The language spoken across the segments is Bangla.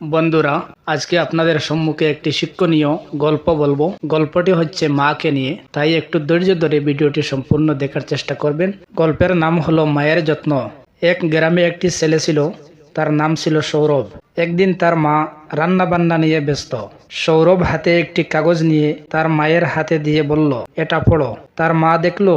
বন্ধুরা, আজকে আপনাদের সম্মুখে একটি শিক্ষণীয় গল্প বলব। গল্পটি হচ্ছে মাকে নিয়ে, তাই একটু ধৈর্য ধরে ভিডিওটি সম্পূর্ণ দেখার চেষ্টা করবেন। গল্পের নাম হলো মায়ের যত্ন। এক গ্রামে একটি ছেলে ছিল, তার নাম ছিল সৌরভ। একদিন তার মা রান্না বান্না নিয়ে ব্যস্ত। সৌরভ হাতে একটি কাগজ নিয়ে তার মায়ের হাতে দিয়ে বলল, এটা পড়ো। তার মা দেখল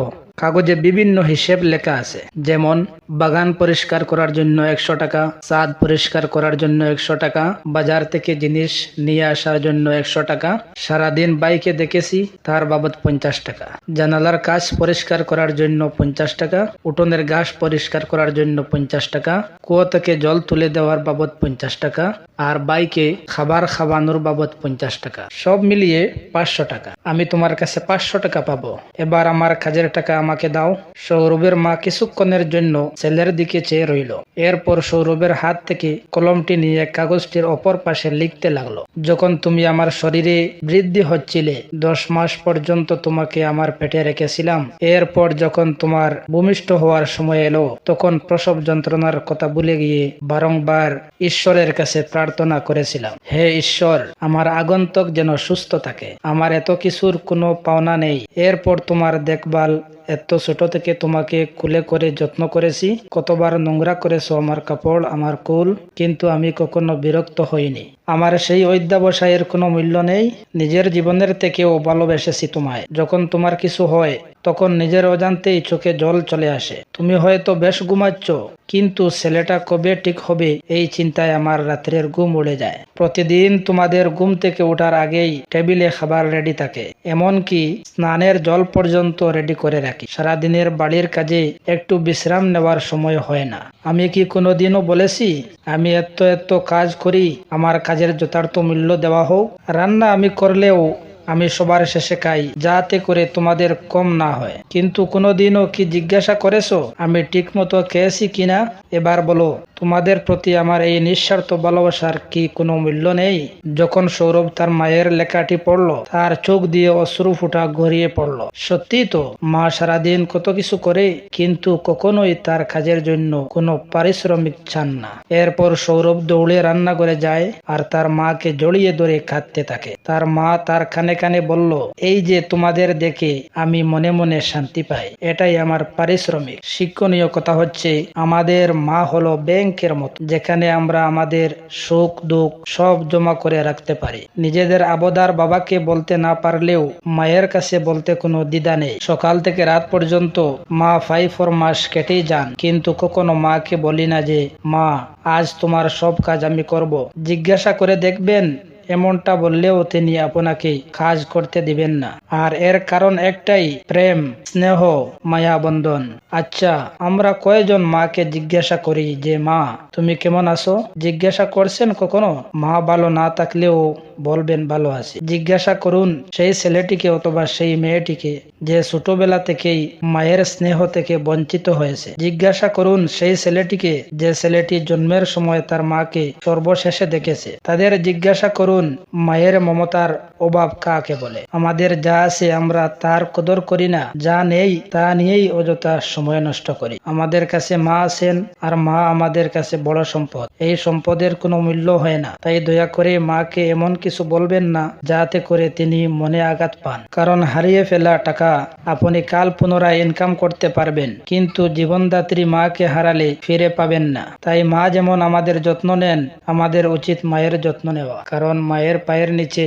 কাগজে বিভিন্ন হিসেব লেখা আছে। যেমন, বাগান পরিষ্কার করার জন্য একশো টাকা, ছাদ পরিষ্কার করার জন্য একশো টাকা, বাজার থেকে জিনিস নিয়ে আসার জন্য একশো টাকা, সারাদিন বাইকে দেখেছি, তার বাবদ পঞ্চাশ টাকা। জানালার কাজ পরিষ্কার করার জন্য পঞ্চাশ টাকা, উঠোনের ঘাস পরিষ্কার করার জন্য পঞ্চাশ টাকা, কুয়ো থেকে জল তুলে দেওয়ার বাবদ পঞ্চাশ টাকা, আর বাইকে খাবার খাওয়ানোর বাবদ পঞ্চাশ টাকা। সব মিলিয়ে পাঁচশো টাকা। আমি তোমার কাছে পাঁচশো টাকা পাবো। এবার আমার কাজের টাকা আমাকে দাও। সৌরভের মা কিছুক্ষণের জন্য ছেলের দিকে চেয়ে রইল। এরপর সৌরভের হাত থেকে কলমটি নিয়ে কাগজটির অপর পাশে লিখতে লাগল, যখন তুমি আমার শরীরে বৃদ্ধি হচ্ছিলে, দশ মাস পর্যন্ত তোমাকে আমার পেটে রেখেছিলাম। এরপর যখন তোমার ভূমিষ্ঠ হওয়ার সময় এলো, তখন প্রসব যন্ত্রণার কথা ভুলে গিয়ে বারংবার ঈশ্বরের কাছে প্রার্থনা করেছিলাম, হে ঈশ্বর, আমার আগন্তক যেন সুস্থ থাকে। আমার এত কিছুর কোনো পাওনা নেই। এরপর তোমার দেখভাল এত ছোট থেকে তোমাকে কুলে করে যত্ন করেছি। কতবার নোংরা করেছ আমার কাপড়, আমার কুল, কিন্তু আমি কখনো বিরক্ত হইনি। আমার সেই অধ্যাবসায়ের কোনো মূল্য নেই। নিজের জীবনের থেকেও ভালোবেসেছি তোমায়। যখন তোমার কিছু হয়, তখন নিজের অজান্তেই চোখে জল চলে আসে। তুমি হয়তো বেশ ঘুমাচ্ছ, কিন্তু ছেলেটা কবে ঠিক হবে এই চিন্তায় আমার রাত্রের ঘুম উড়ে যায়। প্রতিদিন তোমাদের ঘুম থেকে ওঠার আগেই টেবিলে খাবার রেডি থাকে। এমনকি স্নানের জল পর্যন্ত রেডি করে রাখি। সারাদিনের বাড়ির কাজে একটু বিশ্রাম নেওয়ার সময় হয় না। আমি কি কোনোদিনও বলেছি, আমি এত এত কাজ করি, আমার কাজের যথার্থ মূল্য দেওয়া হোক, রান্না আমি করলেও আমি সবার শেষে খাই, যাতে করে তোমাদের কম না হয়। কিন্তু কোনোদিনও কি জিজ্ঞাসা করেছ, আমি ঠিক মতো খেয়েছি কিনা? এবার বলো। তোমাদের প্রতি আমার এই নিঃস্বার্থ ভালোবাসার কি কোনো মূল্য নেই? যখন সৌরভ তার মায়ের লেখাটি পড়ল, তার চোখ দিয়ে অশ্রু ফুটা গড়িয়ে পড়ল। সত্যি তো, মা সারাদিন কত কিছু করে, কিন্তু কখনোই তার কাজের জন্য কোনো পারিশ্রমিক চান না। এরপর সৌরভ দৌড়ে রান্না করে যায় আর তার মাকে জড়িয়ে ধরে কাঁদতে থাকে। তার মা তার কানে কানে বলল, এই যে তোমাদের দেখে আমি মনে মনে শান্তি পাই। এটাই আমার পারিশ্রমিক। শিক্ষণীয় কথা হচ্ছে, আমাদের মা হলো ব্যাংকের মতো, যেখানে আমরা আমাদের সুখ, দুঃখ সব জমা করে রাখতে পারি। নিজেদের আবদার বাবাকে বলতে না পারলেও মায়ের কাছে বলতে কোনো দ্বিধা নেই। সকাল থেকে রাত পর্যন্ত মা ফাইভ ফোর মাস কেটেই যান, কিন্তু কখনো মাকে বলি না যে, মা, আজ তোমার সব কাজ আমি করব। জিজ্ঞাসা করে দেখবেন এমনটা বললেও তিনি আপনাকে কাজ করতে দিবেন না। আর এর কারণ একটাই, প্রেম, স্নেহ মায়া বন্ধন আচ্ছা আমরা কয়জন মাকে জিজ্ঞাসা করি যে, মা, তুমি কেমন আছো? জিজ্ঞাসা করছেন কখনো? মা ভালো না থাকলেও বলবেন, ভালো আছি। জিজ্ঞাসা করুন, সেই ছেলেটিকে অথবা সেই মেয়েটিকে যে ছোটবেলা থেকেই মায়ের স্নেহ থেকে বঞ্চিত হয়েছে। জিজ্ঞাসা করুন, সেই ছেলেটিকে যে ছেলেটি জন্মের সময় তার মাকে সর্বশেষে দেখেছে? তাদের জিজ্ঞাসা করুন মায়ের মমতার অভাব কাকে বলে? আমাদের যা আছে আমরা তার কদর করি না, যা নেই তা নিয়েই অযথা সময় নষ্ট করি। আমাদের কাছে মা আছেন আর মা আমাদের কাছে বড় সম্পদ। এই সম্পদের কোনো মূল্য হয় না। তাই দয়া করে মাকে এমন কিছু বলবেন না, যাতে করে তিনি মনে আঘাত পান। কারণ হারিয়ে ফেলা টাকা আপনি কাল পুনরায় ইনকাম করতে পারবেন, কিন্তু জীবনদাত্রী মাকে হারালে ফিরে পাবেন না। তাই মা যেমন আমাদের যত্ন নেন, আমাদের উচিত মায়ের যত্ন নেওয়া। কারণ মায়ের পায়ের নিচে